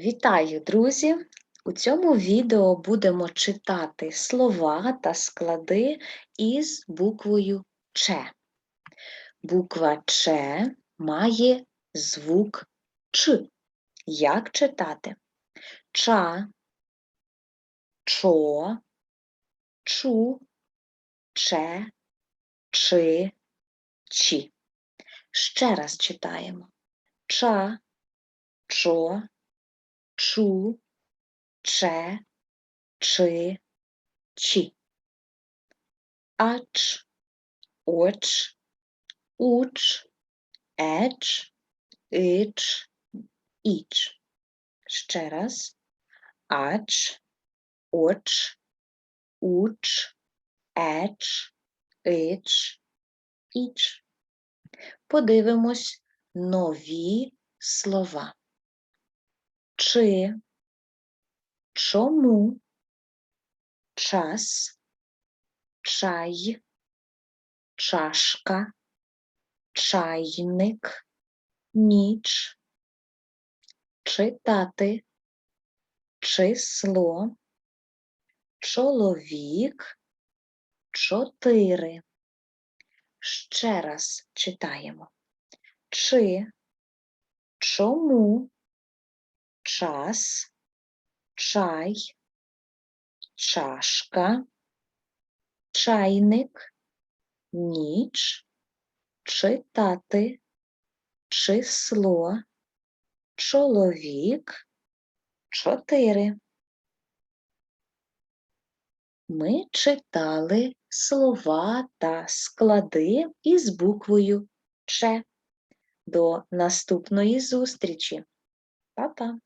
Вітаю, друзі! У цьому відео будемо читати слова та склади із буквою Ч. Буква Ч має звук Ч. Як читати? Ча, чо, чу, че, чи, чі. Ще раз читаємо. Ча, чо, чу, че, чи, чі. Ач, оч, уч, еч, ич, іч. Ще раз. Ач, оч, уч, еч, ич, іч. Подивимось нові слова. Чи, чому, час, чай, чашка, чайник, ніч, читати, число, чоловік, чотири. Ще раз читаємо. Чи, чому, час, чай, чашка, чайник, ніч, читати, число, чоловік, чотири. Ми читали слова та склади із буквою Ч. До наступної зустрічі. Па-па!